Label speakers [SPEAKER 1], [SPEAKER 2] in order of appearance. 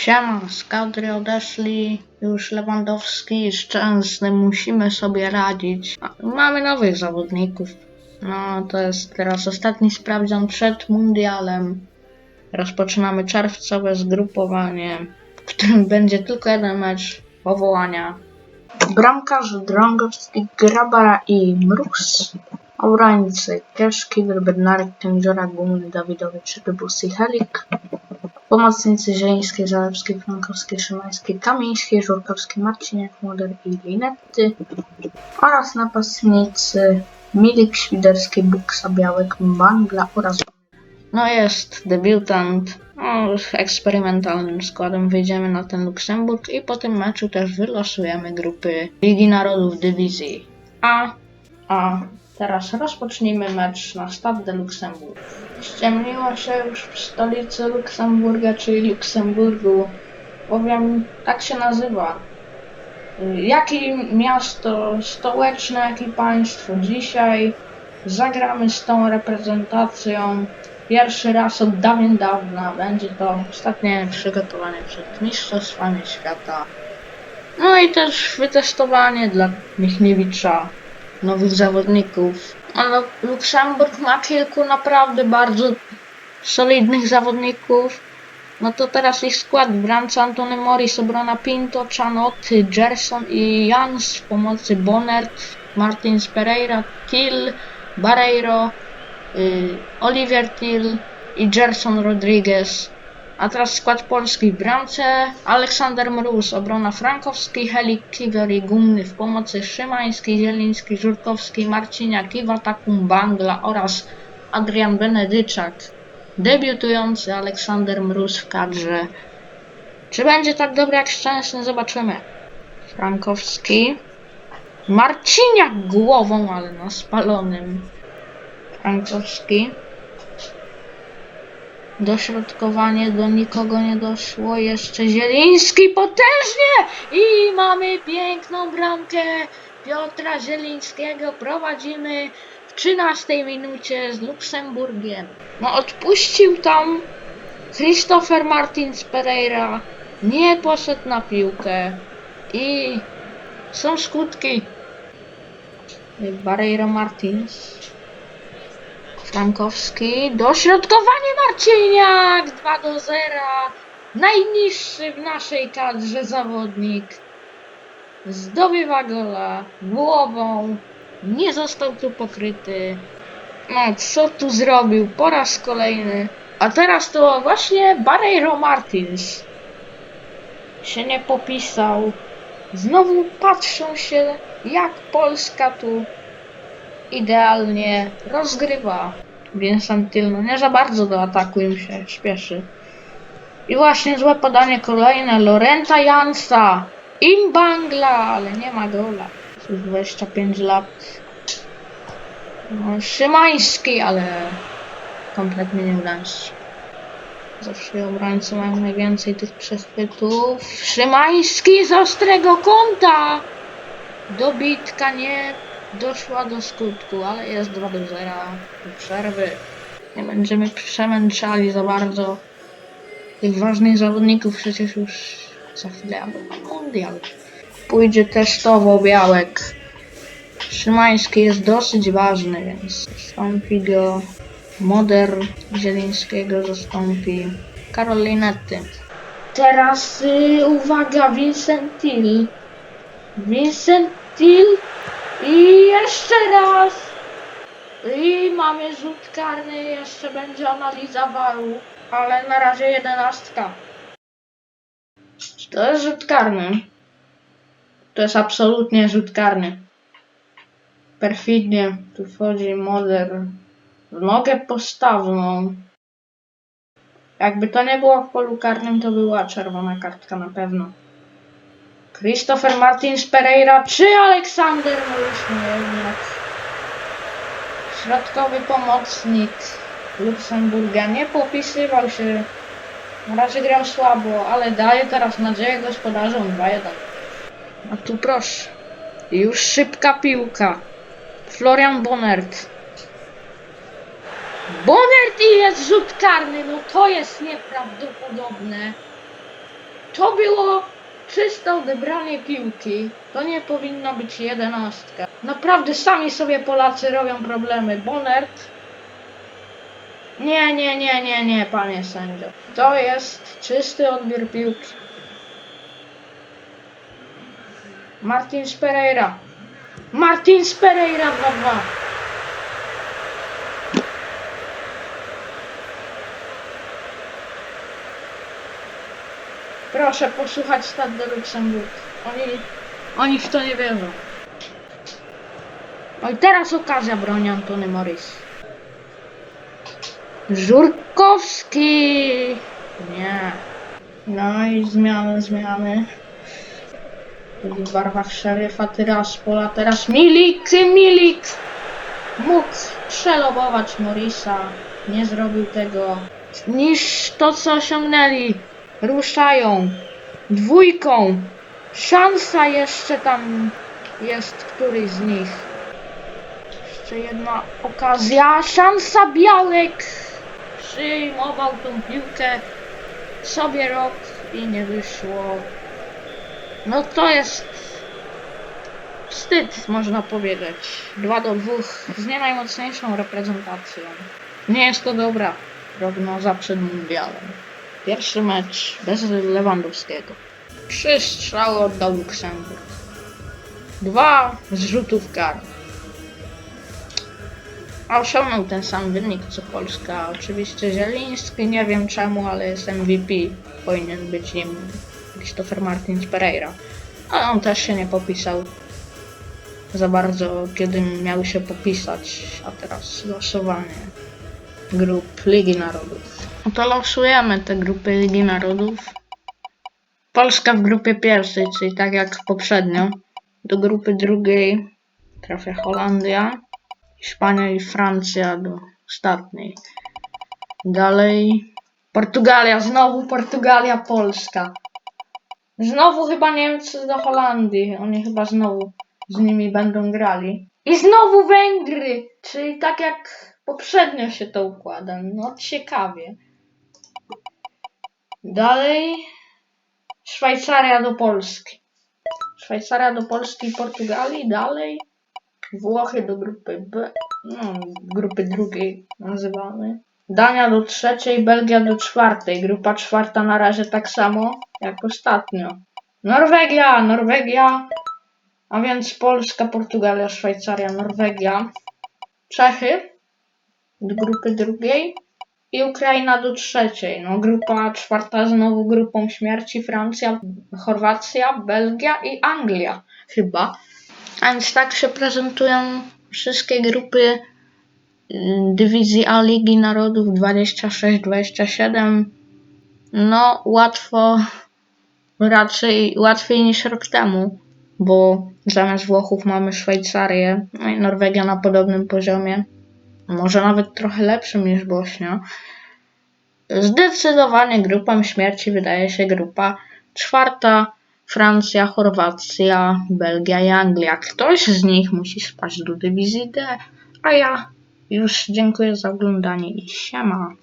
[SPEAKER 1] Siema, skadry odeszli, już Lewandowski i Szczęsny, musimy sobie radzić. Mamy nowych zawodników. No, to jest teraz ostatni sprawdzian przed mundialem. Rozpoczynamy czerwcowe zgrupowanie, w którym będzie tylko jeden mecz powołania. Bramkarz Drągowski, Grabara i Mróz. Obrańcy Kieszki, Bednarek, Kędziora, Gumny, Dawidowicz, Rybus i Helik. Pomocnicy Zieliński, Zalewski, Frankowski, Szymański, Kamiński, Żurkowski, Marciniak, Młoder i Linetty oraz napastnicy Milik, Świderski, Buksa, Białek, Bangla oraz no jest debiutant. No, eksperymentalnym składem wyjdziemy na ten Luksemburg i po tym meczu też wylosujemy grupy Ligi Narodów Dywizji A. A teraz rozpocznijmy mecz na Stade de Luxembourg. Ściemniło się już w stolicy Luksemburga, czyli Luksemburgu. Powiem, tak się nazywa. Jakie miasto stołeczne, jakie państwo dzisiaj zagramy z tą reprezentacją pierwszy raz od dawien dawna. Będzie to ostatnie przygotowanie przed Mistrzostwami Świata. No i też wytestowanie dla Michniewicza, nowych zawodników. Ale Luksemburg ma kilku naprawdę bardzo solidnych zawodników. No to teraz ich skład. W bramce Antony Morris, obrona Pinto, Czanoty, Gerson i Jans w pomocy Bonert, Martins Pereira, Till, Barreiro, y, Oliver Till i Gerson Rodriguez. A teraz skład polski w bramce Aleksander Mróz, obrona Frankowski, Helik, Kiwer i Gumny w pomocy Szymański, Zieliński, Żurkowski, Marciniak, Iwata Kumbangla oraz Adrian Benedyczak. Debiutujący Aleksander Mróz w kadrze. Czy będzie tak dobry jak Szczęsny? Zobaczymy. Frankowski. Marciniak głową, ale na spalonym. Frankowski. Dośrodkowanie do nikogo nie doszło. Jeszcze Zieliński potężnie! I mamy piękną bramkę Piotra Zielińskiego. Prowadzimy w 13 minucie z Luksemburgiem. No odpuścił tam Christopher Martins Pereira. Nie poszedł na piłkę. I są skutki. Barreiro Martins. Frankowski. Dośrodkowanie Marciniak 2 do 0. Najniższy w naszej kadrze zawodnik. Zdobywa gola głową. Nie został tu pokryty. No, co tu zrobił po raz kolejny? A teraz to właśnie Barreiro Martins się nie popisał. Znowu patrzą się, jak Polska tu idealnie rozgrywa. No nie za bardzo do ataku im się śpieszy. I właśnie złe podanie kolejne. Lorenta Jansa. Imbangla, ale nie ma gola. Już 25 lat. No, Szymański, ale kompletnie nie się. Zawsze obrońcy mają najwięcej tych przechwytów. Szymański z ostrego kąta! Dobitka nie doszła do skutku, ale jest 2 do 0 do przerwy. Nie będziemy przemęczali za bardzo tych ważnych zawodników, przecież już za chwilę mundial. Pójdzie testowo Białek. Szymański jest dosyć ważny, więc zastąpi go Moder Zielińskiego zastąpi Karolinety. Teraz y, uwaga, Vincent Till. Vincent Till i jeszcze raz. I mamy rzut karny, jeszcze będzie analiza waru, ale na razie jedenastka. To jest rzut karny? To jest absolutnie rzut karny. Perfidnie tu wchodzi Moder w nogę postawną. Jakby to nie było w polu karnym, to była czerwona kartka na pewno. Christopher Martins Pereira czy Aleksander jednak. Środkowy pomocnik Luksemburga nie popisywał się. Razie grał słabo, ale daje teraz nadzieję gospodarzom 2-1. A tu proszę. Już szybka piłka. Florian Bonert. Bonert i jest rzut karny, no to jest nieprawdopodobne. To było czyste odebranie piłki. To nie powinno być jedenastka. Naprawdę sami sobie Polacy robią problemy. Bonert. Nie, nie, nie, nie, nie, panie sędzio. To jest czysty odbiór piłki. Martins Pereira. Martins Pereira 2-2. Proszę posłuchać Stade de Luxemburg. Oni, oni w to nie wierzą. No i teraz okazja broni Antony Morris. Żurkowski! Nie. No i zmiany, zmiany. W barwach szeryfa Tyraspola. Teraz Milik, Milik! Mógł przelobować Morisa. Nie zrobił tego. Niż to, co osiągnęli. Ruszają. Dwójką. Szansa jeszcze tam jest któryś z nich. Jeszcze jedna okazja. Szansa Białek. Przyjmował tą piłkę sobie rok i nie wyszło. No to jest wstyd, można powiedzieć. 2 do 2 z nie najmocniejszą reprezentacją. Nie jest to dobra prognoza przed mundialem. Pierwszy mecz bez Lewandowskiego. Trzy strzały oddał Luksemburg. Dwa z rzutów. A osiągnął ten sam wynik co Polska. Oczywiście Zieliński, nie wiem czemu, ale jest MVP. Powinien być nim Christopher Martins Pereira. Ale on też się nie popisał za bardzo, kiedy miał się popisać. A teraz losowanie grup Ligi Narodów. To losujemy te grupy Ligi Narodów. Polska w grupie pierwszej, czyli tak jak poprzednio. Do grupy drugiej trafia Holandia. Hiszpania i Francja do ostatniej. Dalej Portugalia, znowu Portugalia, Polska. Znowu chyba Niemcy do Holandii. Oni chyba znowu z nimi będą grali. I znowu Węgry, czyli tak jak poprzednio się to układa. No ciekawie. Dalej Szwajcaria do Polski. Szwajcaria do Polski i Portugalii. Dalej Włochy do grupy B, no, grupy drugiej nazywamy. Dania do trzeciej, Belgia do czwartej. Grupa czwarta na razie tak samo jak ostatnio. Norwegia, Norwegia, a więc Polska, Portugalia, Szwajcaria, Norwegia. Czechy do grupy drugiej i Ukraina do trzeciej. No, grupa czwarta znowu grupą śmierci Francja, Chorwacja, Belgia i Anglia chyba. A więc tak się prezentują wszystkie grupy y, dywizji A Ligi Narodów 26-27. No, łatwo, raczej łatwiej niż rok temu, bo zamiast Włochów mamy Szwajcarię, no i Norwegia na podobnym poziomie, może nawet trochę lepszym niż Bośnia. Zdecydowanie grupą śmierci wydaje się grupa czwarta Francja, Chorwacja, Belgia i Anglia. Ktoś z nich musi spaść do dywizji D, a ja już dziękuję za oglądanie i siema.